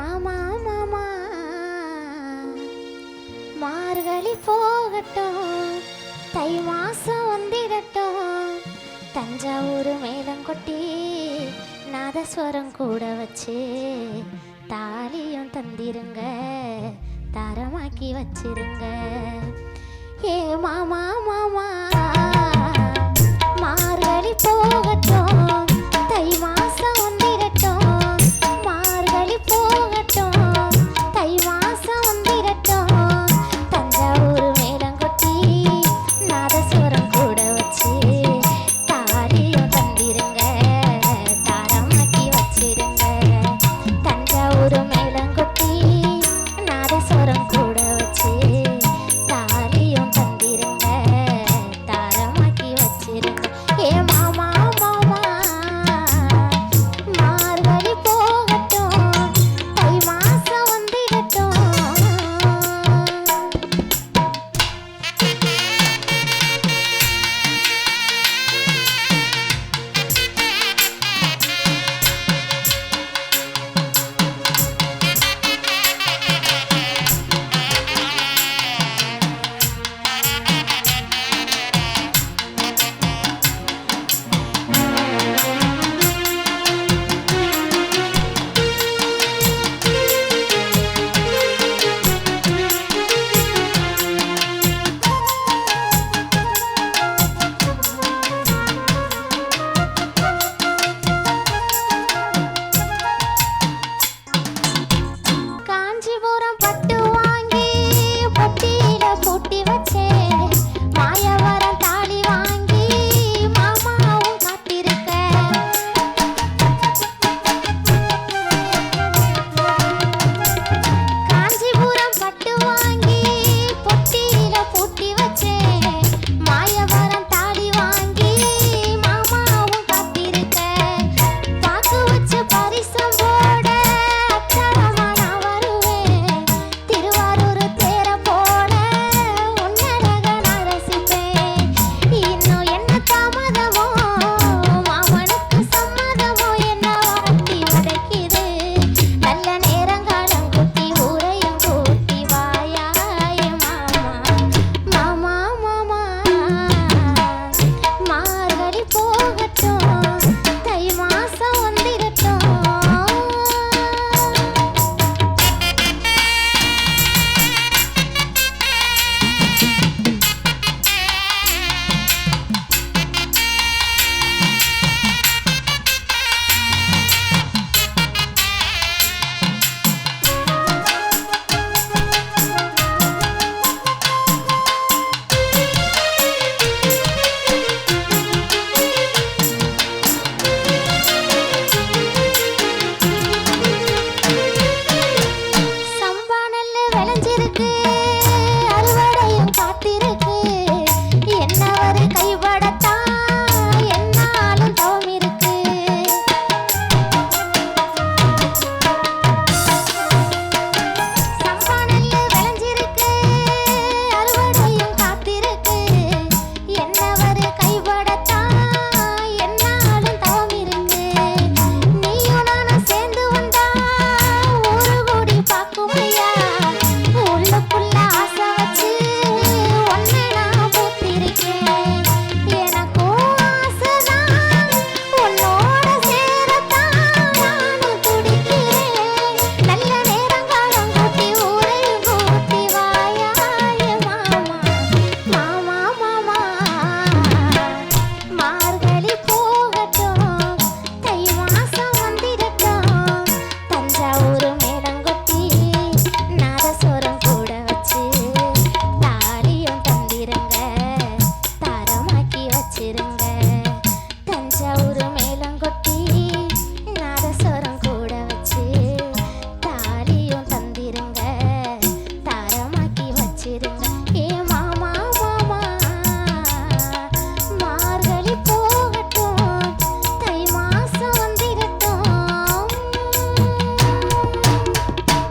மாமா மாமா. மார்கழி போகட்டும் தை மாசம் வந்திடட்டும். தஞ்சாவூர் மேளம் கொட்டி நாதஸ்வரம் கூட வச்சு தாலியும் தந்திருங்க தரமாக்கி வச்சிருங்க. ஏ மாமா மாமா.